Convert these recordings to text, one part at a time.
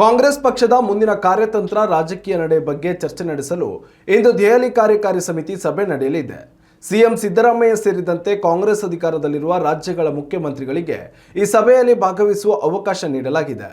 ಕಾಂಗ್ರೆಸ್ ಪಕ್ಷದ ಮುಂದಿನ ಕಾರ್ಯತಂತ್ರ ರಾಜಕೀಯ ನಡೆ ಬಗ್ಗೆ ಚರ್ಚೆ ನಡೆಸಲು ಇಂದು ದೆಹಲಿ ಕಾರ್ಯಕಾರಿ ಸಮಿತಿ ಸಭೆ ನಡೆಯಲಿದೆ. ಸಿಎಂ ಸಿದ್ದರಾಮಯ್ಯ ಸೇರಿದಂತೆ ಕಾಂಗ್ರೆಸ್ ಅಧಿಕಾರದಲ್ಲಿರುವ ರಾಜ್ಯಗಳ ಮುಖ್ಯಮಂತ್ರಿಗಳಿಗೆ ಈ ಸಭೆಯಲ್ಲಿ ಭಾಗವಹಿಸುವ ಅವಕಾಶ ನೀಡಲಾಗಿದೆ.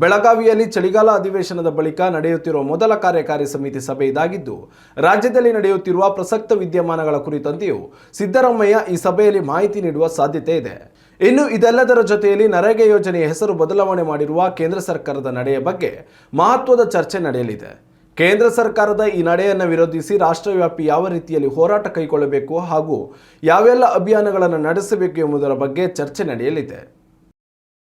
ಬೆಳಗಾವಿಯಲ್ಲಿ ಚಳಿಗಾಲ ಅಧಿವೇಶನದ ಬಳಿಕ ನಡೆಯುತ್ತಿರುವ ಮೊದಲ ಕಾರ್ಯಕಾರಿ ಸಮಿತಿ ಸಭೆ ಇದಾಗಿದ್ದು, ರಾಜ್ಯದಲ್ಲಿ ನಡೆಯುತ್ತಿರುವ ಪ್ರಸಕ್ತ ವಿದ್ಯಮಾನಗಳ ಕುರಿತಂತೆಯೂ ಸಿದ್ದರಾಮಯ್ಯ ಈ ಸಭೆಯಲ್ಲಿ ಮಾಹಿತಿ ನೀಡುವ ಸಾಧ್ಯತೆ ಇದೆ. ಇನ್ನು ಇದೆಲ್ಲದರ ಜೊತೆಯಲ್ಲಿ ನರೇಗಾ ಯೋಜನೆಯ ಹೆಸರು ಬದಲಾವಣೆ ಮಾಡಿರುವ ಕೇಂದ್ರ ಸರ್ಕಾರದ ನಡೆಯ ಬಗ್ಗೆ ಮಹತ್ವದ ಚರ್ಚೆ ನಡೆಯಲಿದೆ. ಕೇಂದ್ರ ಸರ್ಕಾರದ ಈ ನಡೆಯನ್ನು ವಿರೋಧಿಸಿ ರಾಷ್ಟ್ರವ್ಯಾಪಿ ಯಾವ ರೀತಿಯಲ್ಲಿ ಹೋರಾಟ ಕೈಗೊಳ್ಳಬೇಕು ಹಾಗೂ ಯಾವೆಲ್ಲ ಅಭಿಯಾನಗಳನ್ನು ನಡೆಸಬೇಕು ಎಂಬುದರ ಬಗ್ಗೆ ಚರ್ಚೆ ನಡೆಯಲಿದೆ.